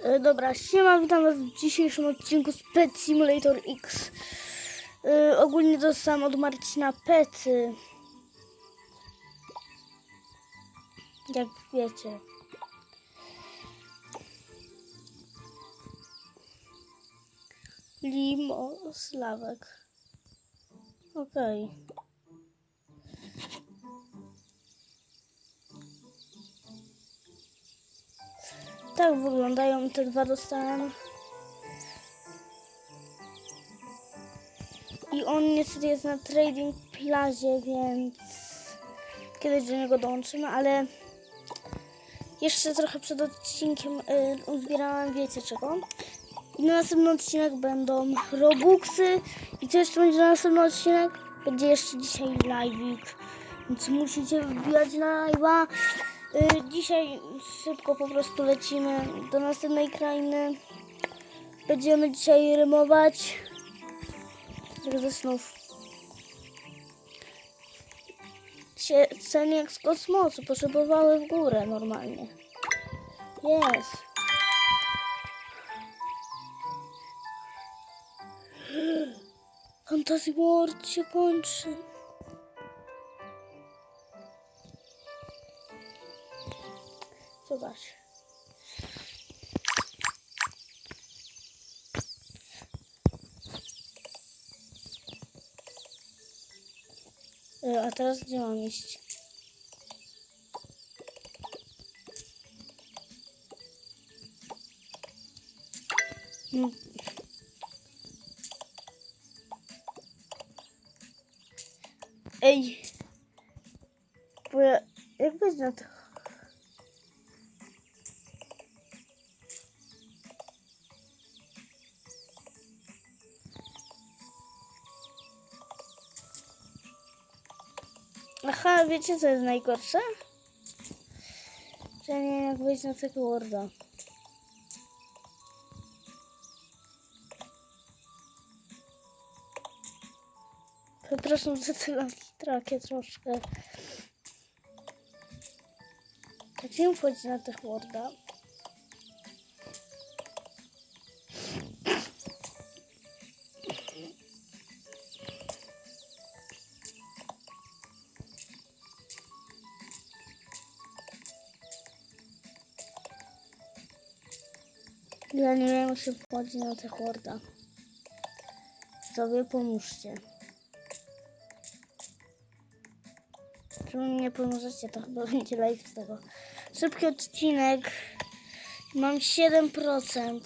E, Dobra, siema, witam was w dzisiejszym odcinku z Pet Simulator X. E, ogólnie dostałam od Marcina pety. Jak wiecie. Limo, Slawek. Okej. Tak wyglądają te dwa dostałem. I on niestety jest na trading plazie, więc kiedyś do niego dołączymy, ale jeszcze trochę przed odcinkiem y, uzbierałam wiecie czego. I na następny odcinek będą Robuxy. I co jeszcze będzie na następny odcinek? Będzie jeszcze dzisiaj live'ik. Więc musicie wbijać na live'a. Y, dzisiaj szybko po prostu lecimy do następnej krainy. Będziemy dzisiaj rymować. Ze snów. Się, ceny jak z kosmosu potrzebowały w górę normalnie. Jest. Fantasy World się kończy. E, A teraz gdzie mam iść? Hmm. Ej! Bo ja, jak na Aha, wiecie co jest najgorsze? Że nie wiem jak wejść na tego Worda. Przepraszam za te laki trakie troszkę. Jak nie wchodzić na tych Worda? Ja nie wiem jak się wchodzi na tych Worda. Sobie pomóżcie. Jeżeli mi pomożecie, to chyba będzie live z tego. Szybki odcinek. Mam 7%.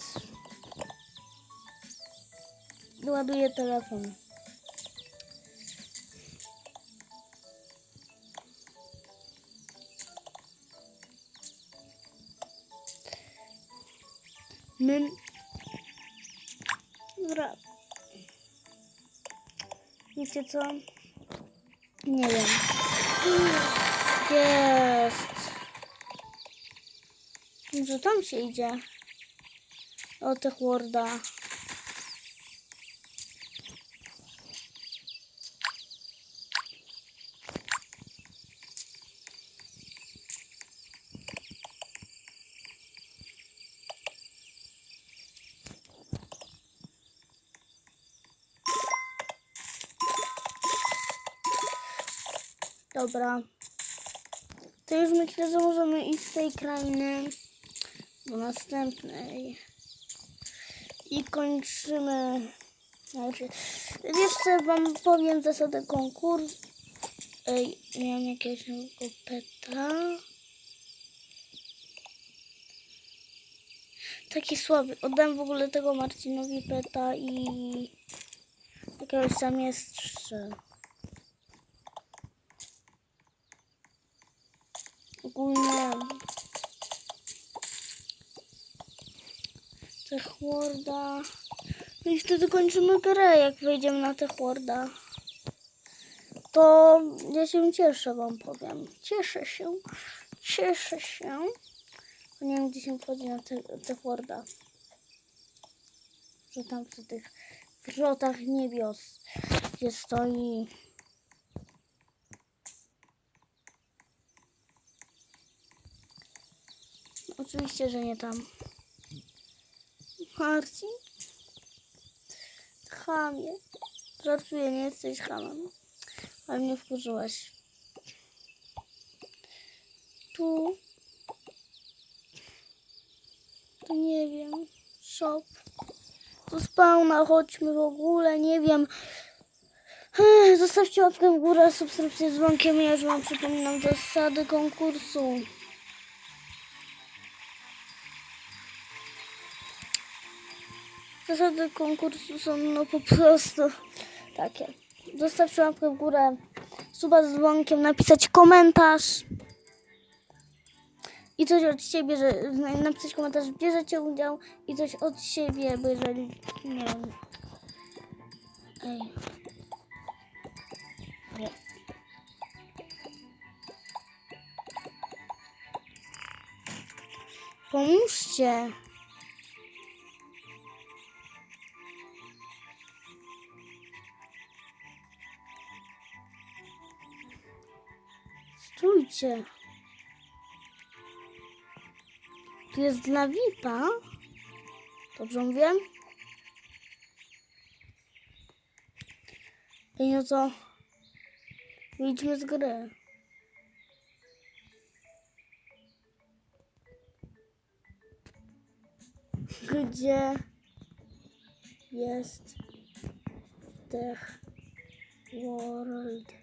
Ładuję telefon. My... Dobra. Wiecie co? Nie wiem. Jest. Może tam się idzie. O tych Worda. Dobra. To już myślę, że możemy iść z tej krainy do następnej. I kończymy. Znaczy, jeszcze wam powiem zasadę konkursu. Ej, miałam jakiegoś peta. Taki słaby. Oddam w ogóle tego Marcinowi peta i jakiegoś zamieszczę. Ogólnie Techworda. No i wtedy kończymy grę, jak wejdziemy na Techworda. To ja się cieszę, wam powiem. Cieszę się. Cieszę się. Nie wiem, gdzie się wchodzi na Techworda. Że tam przy tych wrzotach niebios, gdzie stoi Oczywiście, że nie tam. Marcin? Chamie. Żartuję, nie jesteś hamem. Ale mnie wkurzyłaś. Tu. Tu nie wiem. Shop. Do spawna chodźmy w ogóle, nie wiem. Zostawcie łapkę w górę, subskrypcję z dzwonkiem. Ja już wam przypominam zasady konkursu. Zasady konkursu są no po prostu takie. Zostawcie łapkę w górę, suba z dzwonkiem, napisać komentarz. I coś od siebie, że napisać komentarz, bierzecie udział i coś od siebie, bo jeżeli nie. Ej. Nie. Pomóżcie. Stójcie. Tu jest dla VIP-a. Dobrze mówię? Ej, no to wyjdźmy z gry. Gdzie jest Tech World?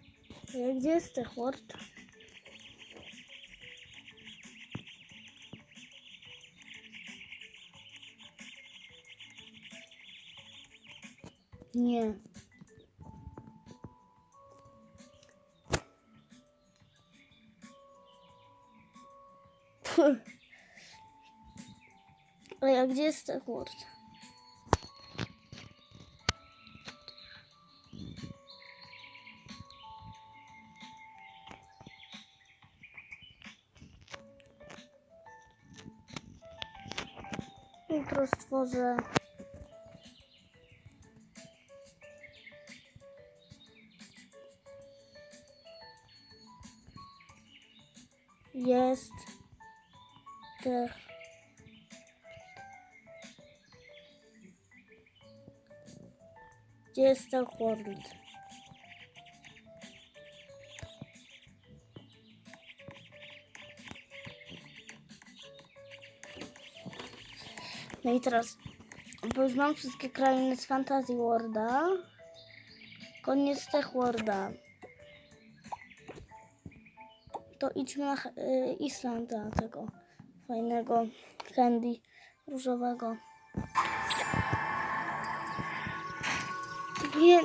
Gdzie jest Tech World? Nie. A gdzie jest ten word? Jutro stworzę Gdzie jest ten world? No i teraz, bo już mam wszystkie krainy z Fantasy Worlda. Koniec Tech Worlda. To idźmy na y, tego fajnego candy różowego. Nie,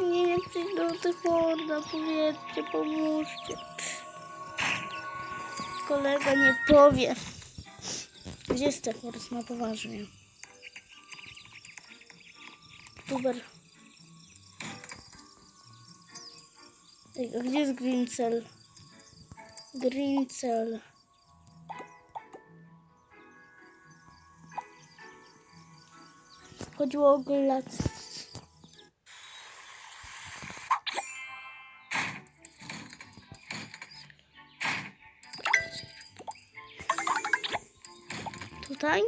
nie, nie przyjdę do tych Worlda, powiedzcie, pomóżcie. Kolega nie powie. Gdzie jest ten World na poważnie? Tuber. Ej, a Gdzie jest Greencell? Greencell. Chodziło o glac. Tutaj?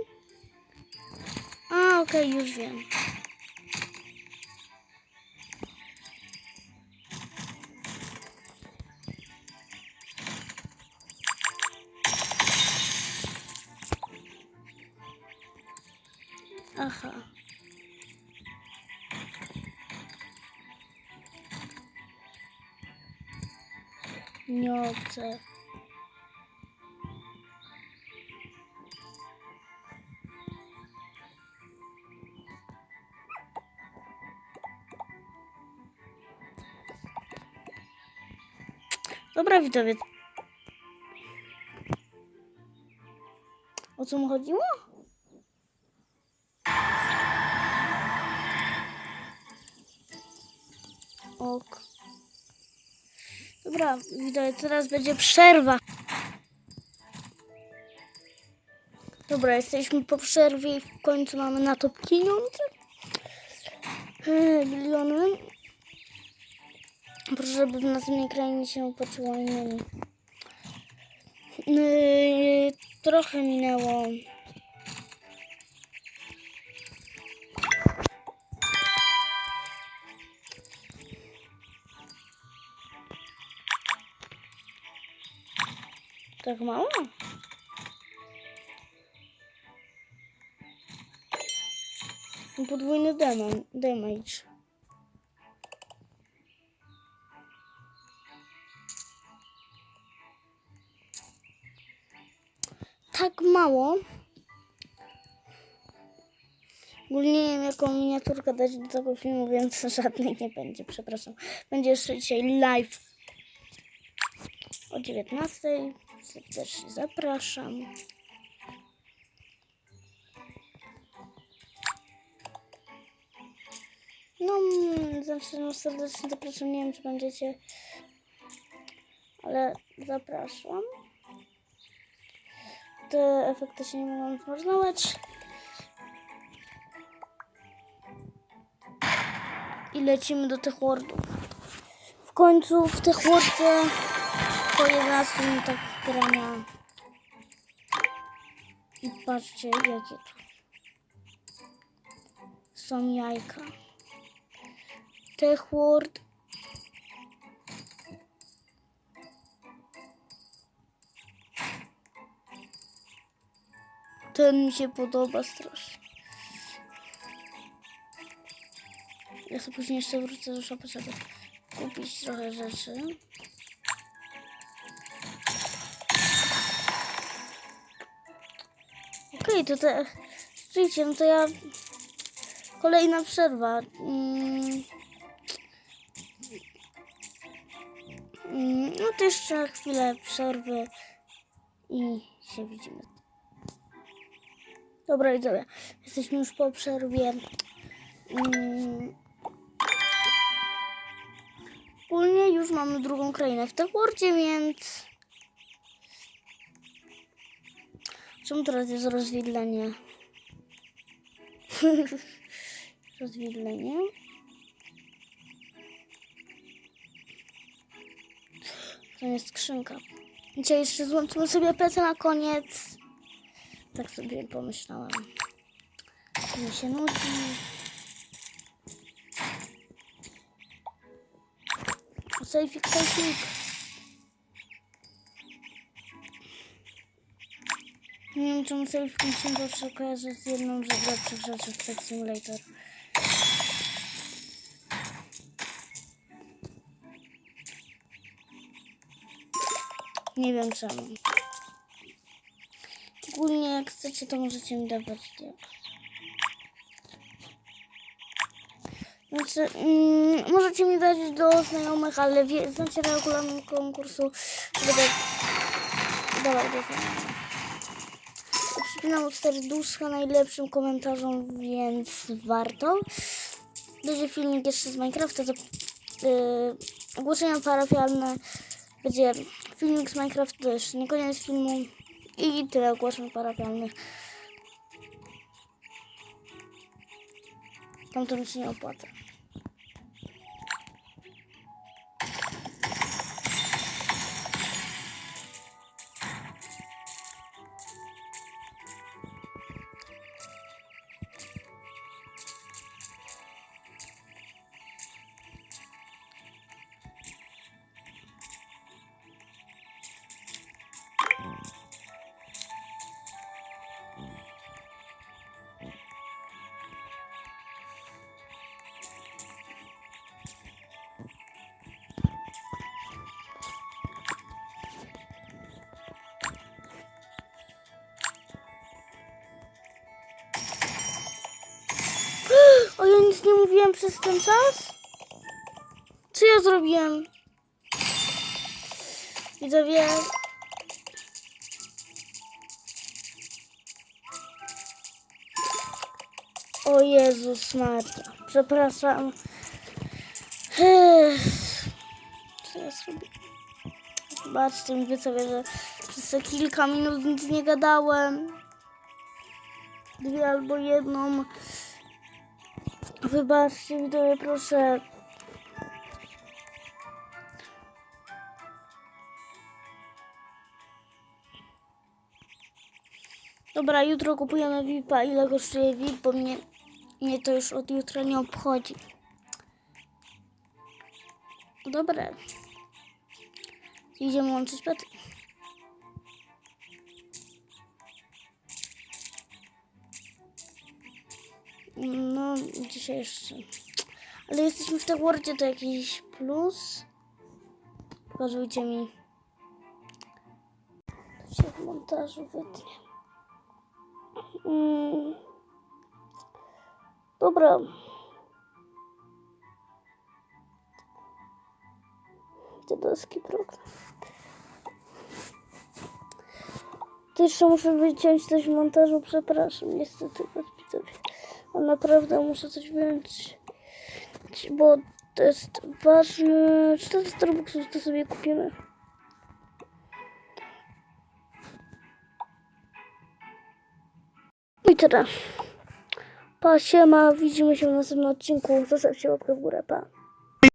A, okej, już wiem. Nioce. Dobra, widzowie. O co mu chodziło? Ok. Dobra, widzowie, teraz będzie przerwa. Dobra, jesteśmy po przerwie i w końcu mamy na to pieniądze. Eee, Miliony. Proszę, żeby w następnej krainie się opłaciło innymi. Yy, trochę minęło. Tak mało? Podwójny dam- damage. Tak mało. Ogólnie nie wiem, jaką miniaturkę dać do tego filmu, więc żadnej nie będzie, przepraszam. Będzie jeszcze dzisiaj live o 19. Serdecznie zapraszam. No, mm, znaczy, no serdecznie zapraszam. Nie wiem, czy będziecie, ale zapraszam. Te efekty się nie mogą zmarnować. I lecimy do tych wardów. W końcu w tych wardach po 11 minutach grania. I patrzcie, jakie tu są jajka. Tech Word. Ten mi się podoba strasznie. Ja sobie później jeszcze wrócę do shopu, żeby kupić trochę rzeczy. Okej, to te... Widzicie, no to ja... Kolejna przerwa. Mm. Mm, No to jeszcze chwilę przerwy i się widzimy. Dobra, widzowie, jesteśmy już po przerwie. Mm. Ogólnie już mamy drugą krainę w Techwordzie, więc... Czemu teraz jest rozwidlenie? rozwidlenie. To jest skrzynka. Dzisiaj jeszcze złączymy sobie PC na koniec. Tak sobie pomyślałam. Mi się nudzi. Sejfik, sejfik. Sejfik mi się zawsze kojarzy z jedną z lepszych rzeczy w Pet Simulator. Nie wiem czemu. Ogólnie jak chcecie, to możecie mi dawać diaks. Znaczy, mm, możecie mi dać do znajomych, ale wie, znacie regulamin konkursu, będę dawał do znajomych. Od serduszka najlepszym komentarzom, więc warto. Będzie filmik jeszcze z Minecrafta, to yy, ogłoszenia parafialne. Będzie filmik z Minecrafta, to jeszcze nie koniec filmu. I tyle ogłoszeń parafialnych. Tam to mi się nie opłaca. Przez ten czas? Co ja zrobiłem? Widzowie. O Jezus Maria. Przepraszam. Co ja zrobiłem? Zobaczcie mi widzowie, że przez te kilka minut nic nie gadałem. Dwie albo jedną. Wybaczcie widzowie, proszę. Dobra, jutro kupujemy VIP-a. Ile kosztuje VIP, bo mnie, mnie to już od jutra nie obchodzi. Dobra. Idziemy łączyć pety. No, dzisiaj jeszcze. Ale jesteśmy w Wordzie, to jakiś plus. Pokazujcie mi. To się w montażu wytnie. Mm. Dobra. Dziadowski program. To jeszcze muszę wyciąć coś w montażu, przepraszam, niestety widzowie. A naprawdę muszę coś wyjąć, bo to jest ważne. 400 robuxów to sobie kupimy. I tyle. Pa, siema, widzimy się w następnym odcinku. Zostawcie łapkę w górę, pa.